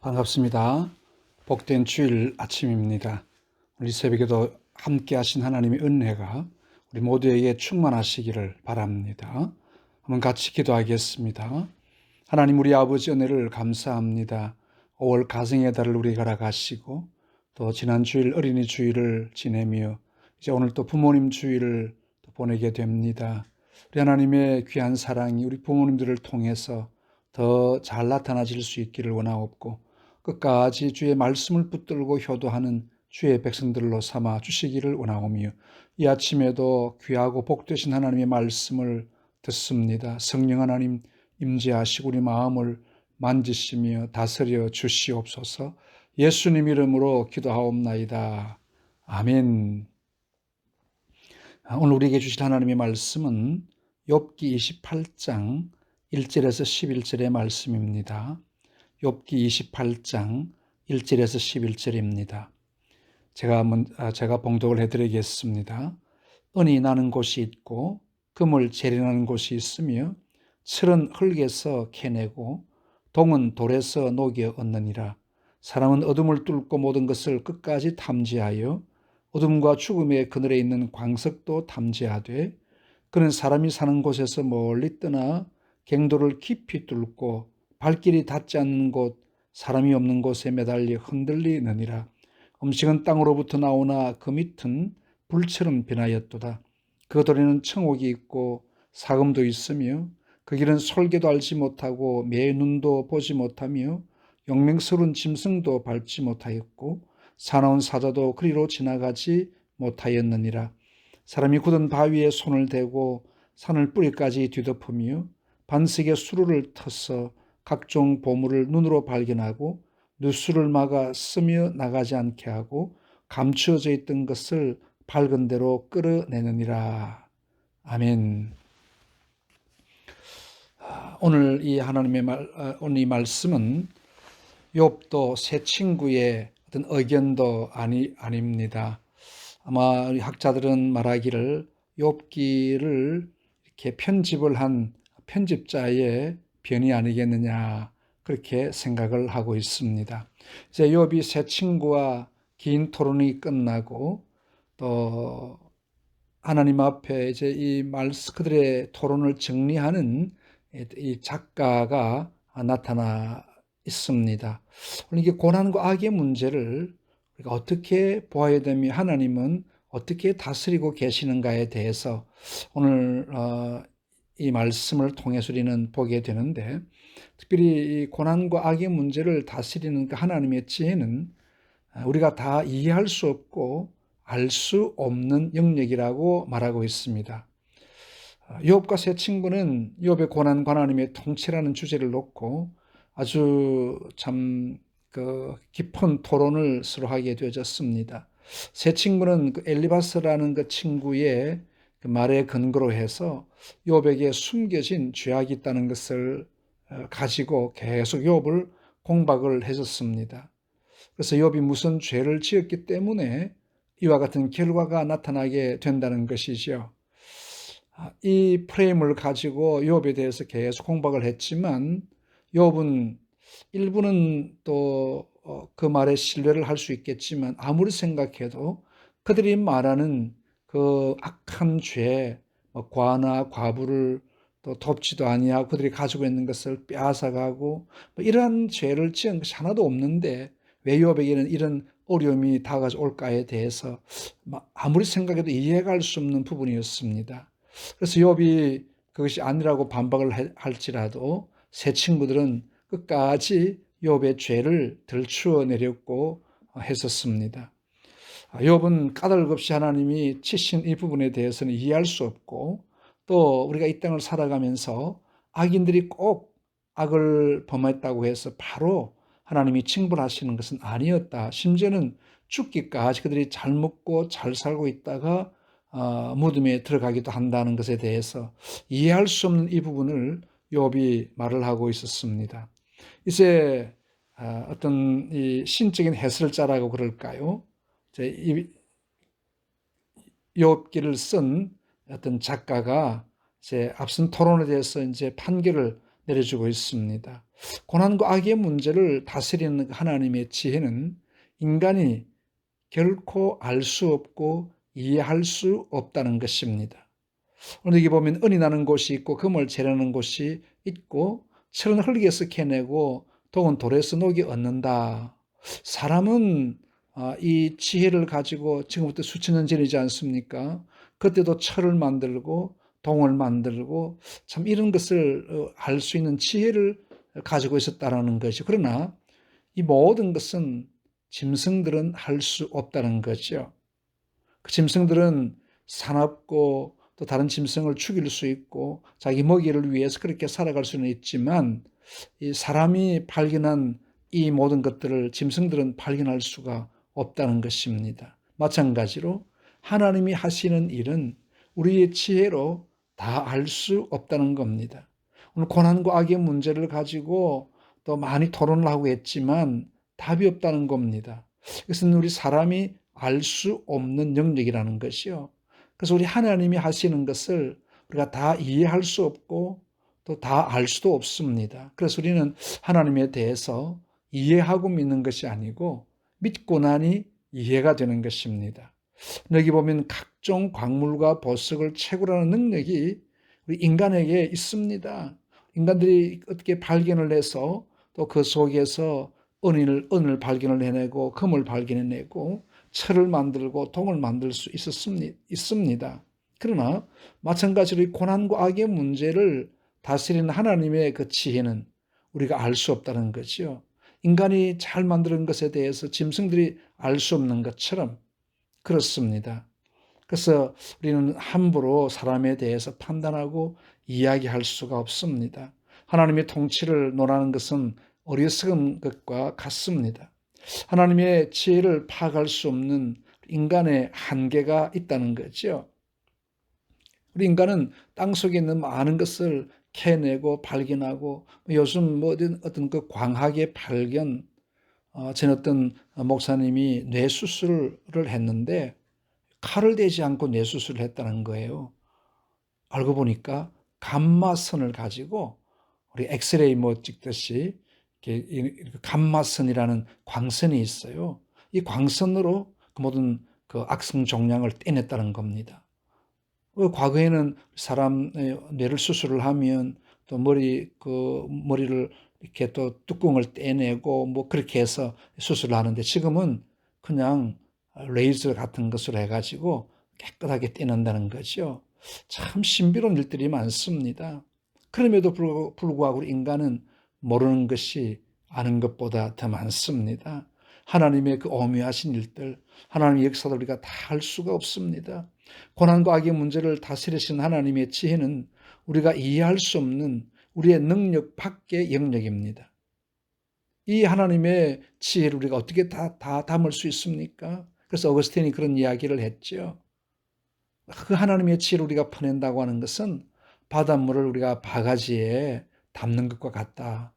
반갑습니다. 복된 주일 아침입니다. 우리 새벽에도 함께 하신 하나님의 은혜가 우리 모두에게 충만하시기를 바랍니다. 한번 같이 기도하겠습니다. 하나님 우리 아버지 은혜를 감사합니다. 5월 가정의 달을 우리가 알아가시고 또 지난 주일 어린이 주일을 지내며 이제 오늘 또 부모님 주일을 또 보내게 됩니다. 우리 하나님의 귀한 사랑이 우리 부모님들을 통해서 더 잘 나타나질 수 있기를 원하옵고 끝까지 주의 말씀을 붙들고 효도하는 주의 백성들로 삼아 주시기를 원하오며 이 아침에도 귀하고 복되신 하나님의 말씀을 듣습니다. 성령 하나님 임재하시고 우리 마음을 만지시며 다스려 주시옵소서 예수님 이름으로 기도하옵나이다. 아멘. 오늘 우리에게 주실 하나님의 말씀은 욥기 28장 1절에서 11절의 말씀입니다. 욥기 28장 1절에서 11절입니다. 제가 아, 제가 봉독을 해 드리겠습니다. 은이 나는 곳이 있고 금을 재련하는 곳이 있으며 철은 흙에서 캐내고 동은 돌에서 녹여 얻느니라. 사람은 어둠을 뚫고 모든 것을 끝까지 탐지하여 어둠과 죽음의 그늘에 있는 광석도 탐지하되 그는 사람이 사는 곳에서 멀리 떠나 갱도를 깊이 뚫고 발길이 닿지 않는 곳, 사람이 없는 곳에 매달려 흔들리느니라. 음식은 땅으로부터 나오나 그 밑은 불처럼 변하였도다. 그 돌에는 청옥이 있고 사금도 있으며 그 길은 솔개도 알지 못하고 매 눈도 보지 못하며 용맹스러운 짐승도 밟지 못하였고 사나운 사자도 그리로 지나가지 못하였느니라. 사람이 굳은 바위에 손을 대고 산을 뿌리까지 뒤덮으며 반석에 수루를 터서 각종 보물을 눈으로 발견하고 뉴스를 막아 스며 나가지 않게 하고 감추어져 있던 것을 밝은 대로 끌어내느니라. 아멘. 아, 오늘 이 하나님의 말, 아, 오늘 이 말씀은 욥도 새 친구의 어떤 의견도 아니 아닙니다. 아마 학자들은 말하기를 욥기를 이렇게 편집을 한 편집자의 변이 아니겠느냐 그렇게 생각을 하고 있습니다. 이제 욥이 새 친구와 긴 토론이 끝나고 또 하나님 앞에 이제 이 말스 그들의 토론을 정리하는 이 작가가 나타나 있습니다. 이게 고난과 악의 문제를 우리가 어떻게 보아야 되며 하나님은 어떻게 다스리고 계시는가에 대해서 오늘 어, 이 말씀을 통해서 우리는 보게 되는데 특별히 이 고난과 악의 문제를 다스리는 그 하나님의 지혜는 우리가 다 이해할 수 없고 알 수 없는 영역이라고 말하고 있습니다. 욥과 세 친구는 욥의 고난과 하나님의 통치라는 주제를 놓고 아주 참 그 깊은 토론을 서로 하게 되어졌습니다. 세 친구는 그 엘리바스라는 그 친구의 그 말에 근거로 해서 욥에게 숨겨진 죄악이 있다는 것을 어, 가지고 계속 욥을 공박을 해줬습니다. 그래서 욥이 무슨 죄를 지었기 때문에 이와 같은 결과가 나타나게 된다는 것이죠. 아, 이 프레임을 가지고 욥에 대해서 계속 공박을 했지만 욥은 일부는 또그 어, 말에 신뢰를 할 수 있겠지만 아무리 생각해도 그들이 말하는 그 악한 죄, 뭐 과나 과부를 또 덮지도 아니하고 그들이 가지고 있는 것을 빼앗아가고 뭐 이러한 죄를 지은 것이 하나도 없는데 왜 욥에게는 이런 어려움이 다가올까에 대해서 아무리 생각해도 이해가 할수 없는 부분이었습니다. 그래서 욥이 그것이 아니라고 반박을 할지라도 새 친구들은 끝까지 욥의 죄를 들추어 내렸고 했었습니다. 욥은 까닭없이 하나님이 치신 이 부분에 대해서는 이해할 수 없고 또 우리가 이 땅을 살아가면서 악인들이 꼭 악을 범했다고 해서 바로 하나님이 징벌하시는 것은 아니었다. 심지어는 죽기까지 그들이 잘 먹고 잘 살고 있다가 어, 무덤에 들어가기도 한다는 것에 대해서 이해할 수 없는 이 부분을 욥이 말을 하고 있었습니다. 이제 어, 어떤 이 신적인 해설자라고 그럴까요? 이 욥기를 쓴 어떤 작가가 이제 앞선 토론에 대해서 이제 판결을 내려주고 있습니다. 고난과 악의 문제를 다스리는 하나님의 지혜는 인간이 결코 알 수 없고 이해할 수 없다는 것입니다. 오늘 여기 보면 은이 나는 곳이 있고 금을 재려는 곳이 있고 철은 흙에서 캐내고 독은 돌에서 녹이 얻는다. 사람은 아, 이 지혜를 가지고 지금부터 수천 년 전이지 않습니까? 그때도 철을 만들고 동을 만들고 참 이런 것을 어, 알수 있는 지혜를 가지고 있었다라는 것이 그러나 이 모든 것은 짐승들은 할 수 없다는 거죠. 그 짐승들은 사납고 또 다른 짐승을 죽일 수 있고 자기 먹이를 위해서 그렇게 살아갈 수는 있지만 이 사람이 발견한 이 모든 것들을 짐승들은 발견할 수가 없다는 것입니다. 마찬가지로 하나님이 하시는 일은 우리의 지혜로 다 알 수 없다는 겁니다. 오늘 고난과 악의 문제를 가지고 또 많이 토론을 하고 했지만 답이 없다는 겁니다. 이것은 우리 사람이 알 수 없는 영역이라는 것이요. 그래서 우리 하나님이 하시는 것을 우리가 다 이해할 수 없고 또 다 알 수도 없습니다. 그래서 우리는 하나님에 대해서 이해하고 믿는 것이 아니고 믿고 나니 이해가 되는 것입니다. 여기 보면 각종 광물과 보석을 채굴하는 능력이 우리 인간에게 있습니다. 인간들이 어떻게 발견을 해서 또 그 속에서 은을, 은을 발견을 해내고 금을 발견해내고 철을 만들고 동을 만들 수 있었습니다. 그러나 마찬가지로 고난과 악의 문제를 다스리는 하나님의 그 지혜는 우리가 알 수 없다는 거죠. 인간이 잘 만드는 것에 대해서 짐승들이 알 수 없는 것처럼 그렇습니다. 그래서 우리는 함부로 사람에 대해서 판단하고 이야기할 수가 없습니다. 하나님의 통치를 논하는 것은 어리석은 것과 같습니다. 하나님의 지혜를 파악할 수 없는 인간의 한계가 있다는 거죠. 우리 인간은 땅 속에 있는 많은 것을 캐내고 발견하고 요즘 뭐 어떤 그 광학의 발견, 어, 전 어떤 목사님이 뇌 수술을 했는데 칼을 대지 않고 뇌 수술을 했다는 거예요. 알고 보니까 감마선을 가지고 우리 엑스레이 뭐 찍듯이 감마선이라는 광선이 있어요. 이 광선으로 그 모든 그 악성 종양을 떼냈다는 겁니다. 그 과거에는 사람 뇌를 수술을 하면 또 머리 그 머리를 이렇게 또 뚜껑을 떼내고 뭐 그렇게 해서 수술을 하는데 지금은 그냥 레이저 같은 것을 해가지고 깨끗하게 떼낸다는 거죠. 참 신비로운 일들이 많습니다. 그럼에도 불구하고 인간은 모르는 것이 아는 것보다 더 많습니다. 하나님의 그 오묘하신 일들, 하나님의 역사를 우리가 다 알 수가 없습니다. 고난과 악의 문제를 다스리신 하나님의 지혜는 우리가 이해할 수 없는 우리의 능력 밖의 영역입니다. 이 하나님의 지혜를 우리가 어떻게 다, 다 담을 수 있습니까? 그래서 어거스틴이 그런 이야기를 했죠. 그 하나님의 지혜를 우리가 퍼낸다고 하는 것은 바닷물을 우리가 바가지에 담는 것과 같다.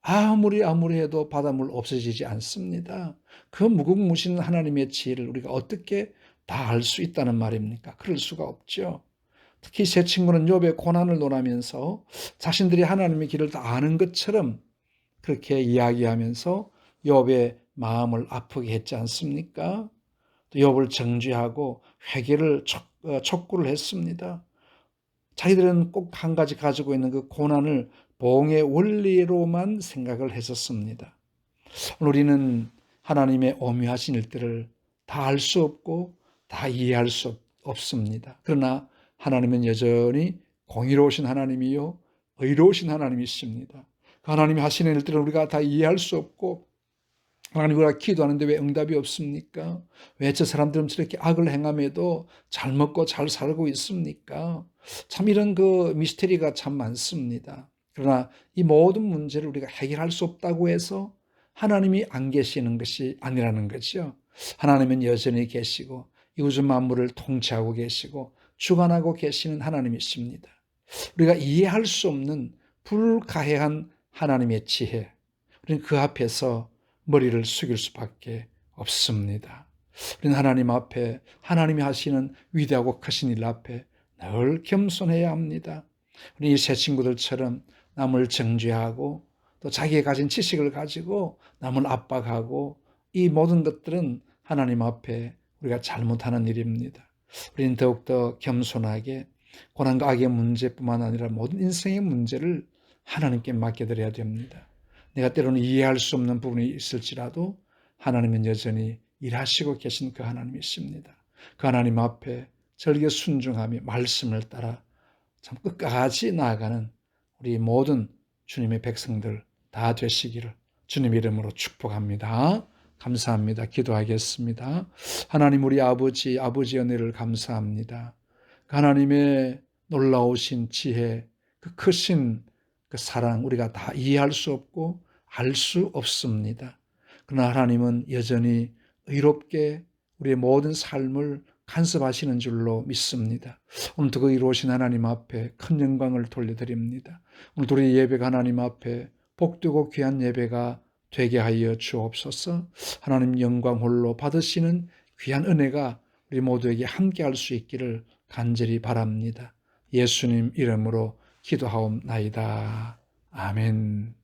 아무리 아무리 해도 바닷물 없어지지 않습니다. 그 무궁무신 하나님의 지혜를 우리가 어떻게 다 알 수 있다는 말입니까? 그럴 수가 없죠. 특히 세 친구는 욥의 고난을 논하면서 자신들이 하나님의 길을 다 아는 것처럼 그렇게 이야기하면서 욥의 마음을 아프게 했지 않습니까? 또 욥을 정죄하고 회개를 어, 촉구를 했습니다. 자기들은 꼭 한 가지 가지고 있는 그 고난을 봉의 원리로만 생각을 했었습니다. 우리는 하나님의 오묘하신 일들을 다 알 수 없고 다 이해할 수 없습니다. 그러나 하나님은 여전히 공의로우신 하나님이요 의로우신 하나님이십니다. 그 하나님이 하시는 일들을 우리가 다 이해할 수 없고 하나님 우리가 기도하는데 왜 응답이 없습니까? 왜 저 사람들은 저렇게 악을 행함에도 잘 먹고 잘 살고 있습니까? 참 이런 그 미스테리가 참 많습니다. 그러나 이 모든 문제를 우리가 해결할 수 없다고 해서 하나님이 안 계시는 것이 아니라는 거죠. 하나님은 여전히 계시고 이 우주 만물을 통치하고 계시고 주관하고 계시는 하나님이십니다. 우리가 이해할 수 없는 불가해한 하나님의 지혜. 우리는 그 앞에서 머리를 숙일 수밖에 없습니다. 우리는 하나님 앞에 하나님이 하시는 위대하고 크신 일 앞에 늘 겸손해야 합니다. 우리 새 친구들처럼 남을 정죄하고 또 자기가 가진 지식을 가지고 남을 압박하고 이 모든 것들은 하나님 앞에 우리가 잘못하는 일입니다. 우리는 더욱더 겸손하게 고난과 악의 문제뿐만 아니라 모든 인생의 문제를 하나님께 맡겨드려야 됩니다. 내가 때로는 이해할 수 없는 부분이 있을지라도 하나님은 여전히 일하시고 계신 그 하나님이십니다. 그 하나님 앞에 절개 순종하며 말씀을 따라 참 끝까지 나아가는 우리 모든 주님의 백성들 다 되시기를 주님 이름으로 축복합니다. 감사합니다. 기도하겠습니다. 하나님 우리 아버지 아버지 은혜를 감사합니다. 그 하나님의 놀라우신 지혜, 그 크신 그 사랑 우리가 다 이해할 수 없고 알 수 없습니다. 그러나 하나님은 여전히 의롭게 우리의 모든 삶을 간섭하시는 줄로 믿습니다. 오늘도 그 이루어진 하나님 앞에 큰 영광을 돌려드립니다. 오늘도 우리 예배가 하나님 앞에 복되고 귀한 예배가 되게 하여 주옵소서 하나님 영광 홀로 받으시는 귀한 은혜가 우리 모두에게 함께 할 수 있기를 간절히 바랍니다. 예수님 이름으로 기도하옵나이다. 아멘.